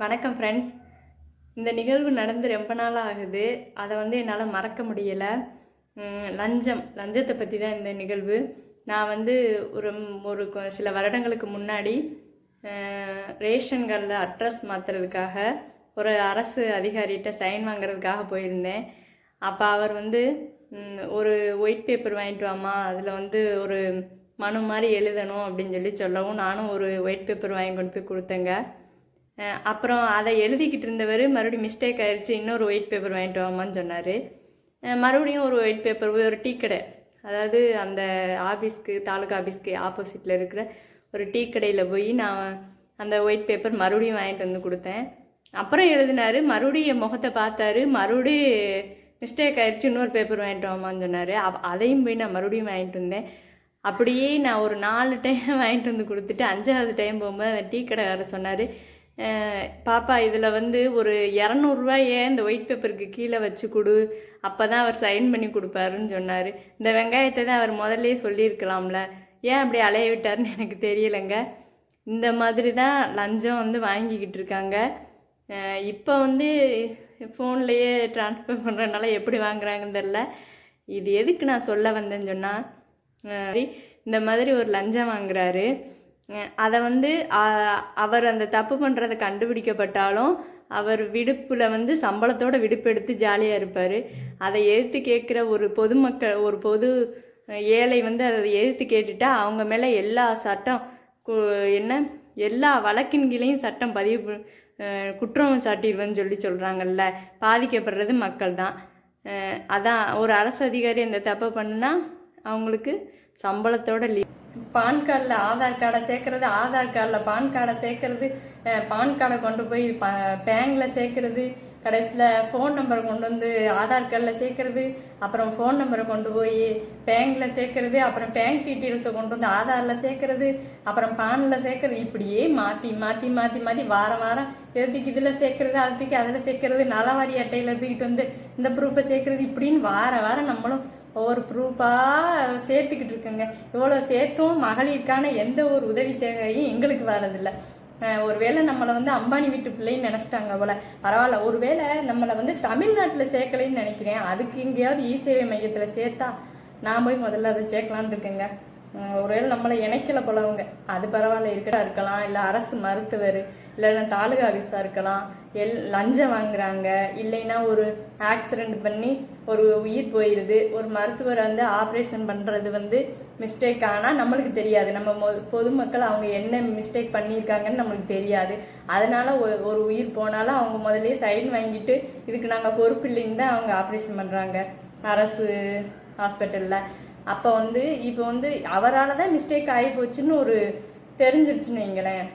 வணக்கம் ஃப்ரெண்ட்ஸ் இந்த நிகழ்வு நடந்து ரொம்ப நாளாக ஆகுது. அதை வந்து என்னால் மறக்க முடியலை. லஞ்சம். லஞ்சத்தை பற்றி தான் இந்த நிகழ்வு. நான் வந்து ஒரு ஒரு சில வருடங்களுக்கு முன்னாடி ரேஷன் கார்டில் அட்ரஸ் மாற்றுறதுக்காக ஒரு அரசு அதிகாரிகிட்ட சைன் வாங்குறதுக்காக போயிருந்தேன். அப்போ அவர் வந்து ஒரு ஒயிட் பேப்பர் வாங்கிட்டு வாமா அதில் வந்து ஒரு மனு மாதிரி எழுதணும் அப்படின்னு சொல்லி சொல்லவும் நானும் ஒரு ஒயிட் பேப்பர் வாங்கி கொண்டு போய் கொடுத்தேங்க. அப்புறம் அதை எழுதிக்கிட்டு இருந்தவர் மறுபடியும் மிஸ்டேக் ஆயிடுச்சு. இன்னொரு ஒயிட் பேப்பர் வாங்கிட்டு வாமான்னு சொன்னார். மறுபடியும் ஒரு ஒயிட் பேப்பர் ஒரு டீ கடை. அதாவது அந்த ஆஃபீஸ்க்கு தாலுகா ஆஃபீஸ்க்கு ஆப்போசிட்டில் இருக்கிற ஒரு டீ கடையில் போய் நான் அந்த ஒயிட் பேப்பர் மறுபடியும் வாங்கிட்டு வந்து கொடுத்தேன். அப்புறம் எழுதினாரு மறுபடியும் என் முகத்தை பார்த்தாரு மறுபடியும் மிஸ்டேக் ஆயிடுச்சு இன்னொரு பேப்பர் வாங்கிட்டு வாமான்னு சொன்னார். அப் அதையும் போய் நான் மறுபடியும் வாங்கிட்டு வந்தேன். அப்படியே நான் ஒரு நாலு டைம் வாங்கிட்டு வந்து கொடுத்துட்டு அஞ்சாவது டைம் போகும்போது அந்த டீ கடைக்காரர் சொன்னார். பாப்பா இதில் வந்து ஒரு இரநூறுவாயே இந்த ஒயிட் பேப்பருக்கு கீழே வச்சு கொடு. அப்போ தான் அவர் சைன் பண்ணி கொடுப்பாருன்னு சொன்னார். இந்த வெங்காயத்தை தான் அவர் முதல்லே சொல்லியிருக்கலாம்ல. ஏன் அப்படி அலைய விட்டாருன்னு எனக்கு தெரியலைங்க. இந்த மாதிரி தான் லஞ்சம் வந்து வாங்கிக்கிட்டு இருக்காங்க. இப்போ வந்து ஃபோன்லேயே ட்ரான்ஸ்ஃபர் பண்ணுறதுனால எப்படி வாங்குறாங்கன்னு தெரில இது எதுக்கு நான் சொல்ல வந்தேன்னு சொன்னால் இந்த மாதிரி ஒரு லஞ்சம் வாங்குறாரு. அதை வந்து அவர் அந்த தப்பு பண்ணுறதை கண்டுபிடிக்கப்பட்டாலும் அவர் விடுப்பில் வந்து சம்பளத்தோட விடுப்பெடுத்து ஜாலியாக இருப்பார். அதை எதிர்த்து கேட்குற ஒரு பொதுமக்கள் ஒரு பொது ஏழை வந்து அதை எதிர்த்து கேட்டுட்டா அவங்க மேலே எல்லா சட்டம் என்ன எல்லா வழக்கின் கீழையும் சட்டம் பதிவு குற்றம் சாட்டிடுவேன்னு சொல்லி சொல்கிறாங்கல்ல பாதிக்கப்படுறது மக்கள் தான். அதான் ஒரு அரசு அதிகாரி அந்த தப்பை பண்ணுனா அவங்களுக்கு சம்பளத்தோட லீவ் பான் கார்டில் ஆதார் கார்டை சேர்க்கறது ஆதார் கார்டில் பான் கார்டை சேர்க்கறது பான் கார்டை கொண்டு போய் ப பேங்கில் சேர்க்கறது கடைசியில் ஃபோன் நம்பரை கொண்டு வந்து ஆதார் கார்டில் சேர்க்கறது அப்புறம் ஃபோன் நம்பரை கொண்டு போய் பேங்கில் சேர்க்கறது அப்புறம் பேங்க் டீட்டெயில்ஸை கொண்டு வந்து ஆதாரில் சேர்க்கறது அப்புறம் பானில் சேர்க்கறது இப்படியே மாற்றி மாற்றி மாற்றி மாற்றி வாரம் வாரம் எதுக்கு இதில் சேர்க்கறது அதுக்கு அதில் சேர்க்கறது நலவாரி அட்டையில் தூக்கிட்டு வந்து இந்த ப்ரூஃபை சேர்க்கறது இப்படின்னு வார வாரம் நம்மளும் ஒவ்வொரு ப்ரூஃபாக சேர்த்துக்கிட்டு இருக்கோங்க. இவ்வளோ சேர்த்தும் மகளிருக்கான எந்த ஒரு உதவி தேவையும் எங்களுக்கு வரதில்லை ஒருவேளை நம்மளை வந்து அம்பானி வீட்டு பிள்ளைன்னு நினச்சிட்டாங்க போல. பரவாயில்ல ஒருவேளை நம்மளை வந்து தமிழ்நாட்டில் சேர்க்கலைன்னு நினைக்கிறேன். அதுக்கு எங்கேயாவது இ சேவை மையத்தில் சேர்த்தா நான் போய் முதல்ல அதை சேர்க்கலான்னு இருக்கேங்க. ஒருவேளை நம்மளை இணைக்கல போலவங்க அது பரவாயில்ல இருக்கிறா இருக்கலாம். இல்லை அரசு மருத்துவர் இல்லைன்னா தாலுகா ஆஃபீஸாக இருக்கலாம். எல் லஞ்சம் வாங்குறாங்க. இல்லைன்னா ஒரு ஆக்சிடெண்ட் பண்ணி ஒரு உயிர் போயிடுது ஒரு மருத்துவர் வந்து ஆப்ரேஷன் பண்ணுறது வந்து மிஸ்டேக் ஆனால் நம்மளுக்கு தெரியாது. நம்ம மொ- பொதுமக்கள் அவங்க என்ன மிஸ்டேக் பண்ணியிருக்காங்கன்னு நம்மளுக்கு தெரியாது. அதனால ஒரு- ஒரு உயிர் போனாலும் அவங்க முதல்ல சைன் வாங்கிட்டு இதுக்கு நாங்கள் பொறுப்பு இல்லைன்னு தான் அவங்க ஆப்ரேஷன் பண்ணுறாங்க அரசு ஹாஸ்பிட்டலில் அப்போ வந்து இப்போ வந்து அவரால் தான் மிஸ்டேக் ஆகி போச்சுன்னு ஒரு தெரிஞ்சிருச்சுன்னு வைங்களேன்.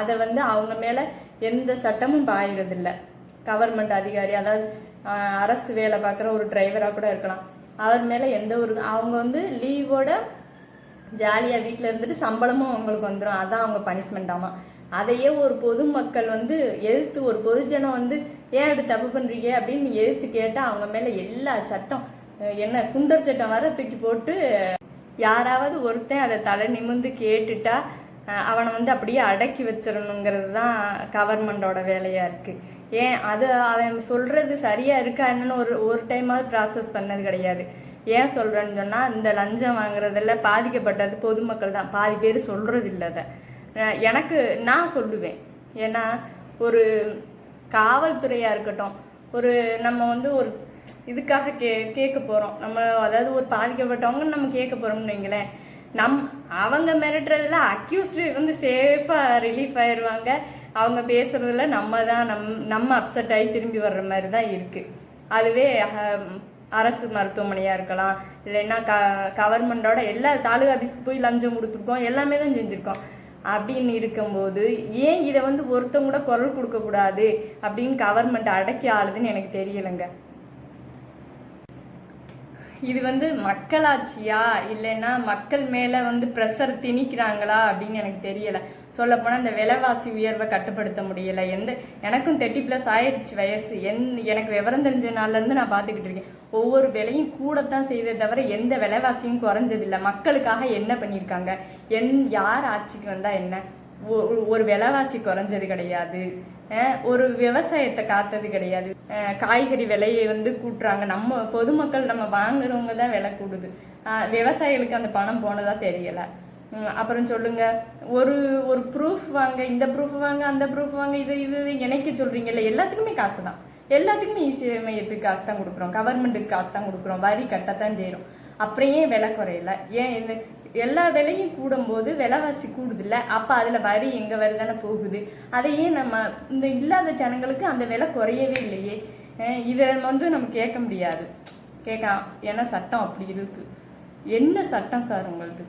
அதை வந்து அவங்க மேலே எந்த சட்டமும் பாயிறதில்ல. கவர்மெண்ட் அதிகாரி அதாவது அரசு வேலை பார்க்குற ஒரு டிரைவராக கூட இருக்கலாம். அவர் மேலே எந்த ஒரு அவங்க வந்து லீவோட ஜாலியாக வீட்டில் இருந்துட்டு சம்பளமும் அவங்களுக்கு வந்துடும் அதான் அவங்க பனிஷ்மெண்ட் ஆமாம் அதையே ஒரு பொதுமக்கள் வந்து எதிர்த்து ஒரு பொதுஜனம் வந்து ஏன் அப்படி தப்பு பண்ணுறீங்க அப்படின்னு எதிர்த்து கேட்டால் அவங்க மேலே எல்லா சட்டம் என்ன குண்டர் சட்டம் வர தூக்கி போட்டு யாராவது ஒருத்தன் அதை தலை நிமிந்து கேட்டுட்டா அவனை வந்து அப்படியே அடக்கி வச்சிடணுங்கிறது தான் கவர்மெண்டோட வேலையாக இருக்குது ஏன் அது அவன் சொல்கிறது சரியாக இருக்கா என்னன்னு ஒரு ஒரு டைமாவது ப்ராசஸ் பண்ணது கிடையாது. ஏன் சொல்கிறேன்னு சொன்னால் இந்த லஞ்சம் வாங்குறதுல பாதிக்கப்பட்டது பொதுமக்கள் தான். பாதி பேர் சொல்கிறது இல்லை அதை எனக்கு நான் சொல்லுவேன். ஏன்னா ஒரு காவல்துறையாக இருக்கட்டும் ஒரு நம்ம வந்து ஒரு இதுக்காக கே கேட்க போகிறோம் நம்ம அதாவது ஒரு பாதிக்கப்பட்டவங்கன்னு நம்ம கேட்க போகிறோம்னு வைங்களேன். நம் அவங்க மிரட்டுறதுல அக்யூஸ்டு வந்து சேஃபாக ரிலீஃப் ஆயிடுவாங்க அவங்க பேசுறதுல நம்ம தான் நம் நம்ம அப்செட் ஆகி திரும்பி வர்ற மாதிரி தான் இருக்குது அதுவே அரசு மருத்துவமனையாக இருக்கலாம். இல்லைன்னா க கவர்மெண்டோட எல்லா தாலுகா ஆஃபீஸ்க்கு போய் லஞ்சம் கொடுத்துருக்கோம். எல்லாமே தான் செஞ்சுருக்கோம். அப்படின்னு இருக்கும்போது ஏன் இதை வந்து ஒருத்தவங்க கூட குரல் கொடுக்கக்கூடாது? அப்படின்னு கவர்மெண்ட் அடக்கி ஆளுதுன்னு எனக்கு தெரியலைங்க. இது வந்து மக்களாட்சியா? இல்லைன்னா மக்கள் மேலே வந்து ப்ரெஷர் திணிக்கிறாங்களா அப்படின்னு எனக்கு தெரியலை. சொல்லப்போனால் அந்த விலைவாசி உயர்வை கட்டுப்படுத்த முடியலை. எந்த எனக்கும் தேர்ட்டி ப்ளஸ் ஆயிடுச்சு வயசு. என் எனக்கு விவரம் தெரிஞ்ச நாள்லேருந்து நான் பார்த்துக்கிட்டு இருக்கேன். ஒவ்வொரு விலையும் கூடத்தான் செய்தே தவிர எந்த விலைவாசியும் குறைஞ்சதில்லை. மக்களுக்காக என்ன பண்ணியிருக்காங்க? என் யார் ஆட்சிக்கு வந்தால் என்ன? ஒரு- விலைவாசி குறைஞ்சது கிடையாது. ஒரு விவசாயத்தை காத்தது கிடையாது. காய்கறி விலையை வந்து கூட்டுறாங்க. நம்ம பொதுமக்கள் நம்ம வாங்குறவங்க தான் விலை கூடுது. விவசாயிகளுக்கு அந்த பணம் போனதா தெரியலை. அப்புறம் சொல்லுங்க. ஒரு ஒரு ப்ரூஃப் வாங்க இந்த ப்ரூஃப் வாங்க அந்த ப்ரூஃப் வாங்க இது இது இணைக்க சொல்கிறீங்கல்ல எல்லாத்துக்குமே காசு தான். எல்லாத்துக்குமே இசை மையத்துக்கு காசு தான் கொடுக்குறோம். கவர்மெண்ட்டுக்கு காசு தான் கொடுக்குறோம். வரி கட்டத்தான் செய்கிறோம் அப்புறம் ஏன் விலை குறையல? ஏன் என்ன எல்லா விலையும் கூடும்போது விலைவாசி கூடுதில்ல? அப்போ அதில் வரி எங்கே வருதானே போகுது? அதையே நம்ம இந்த இல்லாத ஜனங்களுக்கு அந்த விலை குறையவே இல்லையே? இதை வந்து நம்ம கேட்க முடியாது. கேட்கலாம். ஏன்னா சட்டம் அப்படி இருக்கு. என்ன சட்டம் சார் உங்களது?